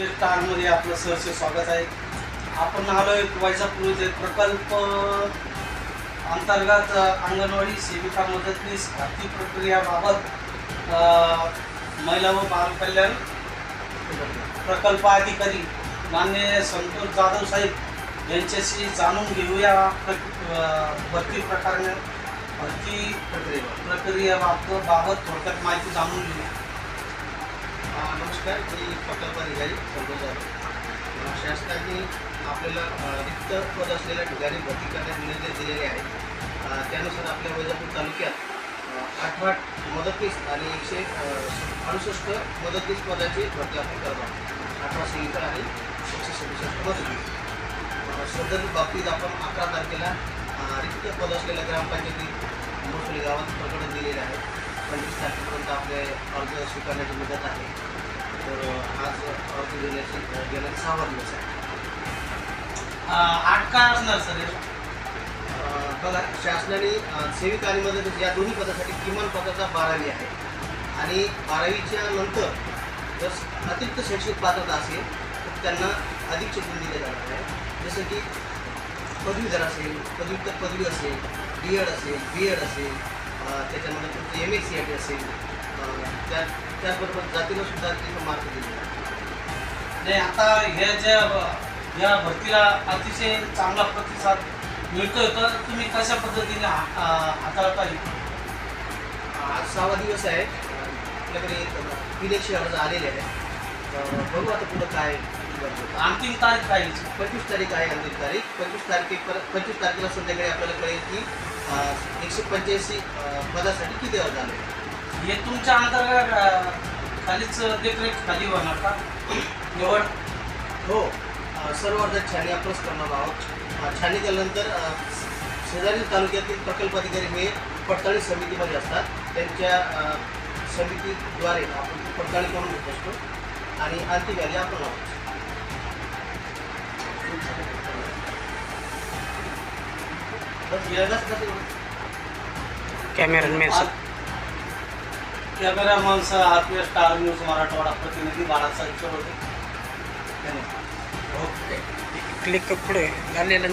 आहे आपलं सहर्ष स्वागत आहे. आपण आलोय वैजापूर येथे प्रकल्प अंतर्गत अंगणवाडी सेविका मदतनीस भरती प्रक्रियाबाबत महिला व बालकल्याण प्रकल्प अधिकारी मान्य संतोष जाधव साहेब यांच्याशी जाणून घेऊया प्र- प्रकार भरती प्रक्रिया प्रक्रियाबाबत बाबत थोडक्यात माहिती जाणून घेऊया. नमस्कार मी प्रकल्प अधिकारी संतोष जाधव शासनाने आपल्याला रिक्त पद असलेल्या ठिकाणी भरती करण्यास निर्देश दिलेले आहेत. त्यानुसार आपल्या वैजापूर तालुक्यात अ, मदतीस आणि एकशे अडुसष्ट मदतीस पदाची भरती आपण करत आहोत. आठवा संहिता आणि एकशे सदुसष्ट मदतनीस. सदर बाबतीत आपण अकरा तारखेला रिक्त पद असलेल्या ग्रामपंचायती मोसोली गावात प्रकटन दिलेले आहे. पंचवीस तारखेपर्यंत आपले अर्ज स्वीकारण्याची मुदत आहे. तर आज अर्ज देण्याची गेल्या सहावा दिवस आहे. आठ काय असणार सर? बघा शासनाने सेविका आणि मदत या दोन्ही पदासाठी किमान पदाचा बारावी आहे. आणि बारावीच्या नंतर जर अतिरिक्त शैक्षणिक पात्रता असेल तर त्यांना अधिक शिक्षण दिले जाणार आहे. जसं की पदवीधर असेल पदव्युत्तर पदवी असेल डी एड असेल बी एड असेल त्याच्यामध्ये तुमचं M S C I T असेल. त्या त्याचबरोबर जातीला सुद्धा तिथं मार्क दिले नाही आता ह्या ज्या या भरतीला अतिशय चांगला प्रतिसाद मिळतोय तर तुम्ही कशा पद्धतीने हा- हाताळता येईल आज सहावा दिवस आहे. आपल्याकडे एकशे अर्ज आलेले आहेत. बघू आता पुढं काय बदलतं. अंतिम तारीख काय? पंचवीस तारीख आहे अंतिम तारीख. पंचवीस तारखेपर्यंत पंचवीस तारखेला संध्याकाळी आपल्याला कळेल की एकशे पंच्याऐंशी पदासाठी किती अर्ज आले हे तुमच्या अंतर्गत खालीच देखरेख खाली होणार का? निवड? हो. सर्व अर्ज छानी आपणच करणार आहोत. छानी केल्यानंतर अं, शेजारील तालुक्यातील प्रकल्प अधिकारी हे पडताळी समितीमध्ये असतात. त्यांच्या समितीद्वारे आपण पडताळी करून घेत असतो. आणि अंतिम यादी आपण आहोत कसं cameraman sir. RPS star news Marathwada प्रतिनिधी बाळासाहेब होते धन्यवाद क्लिक पुढे झालेलं.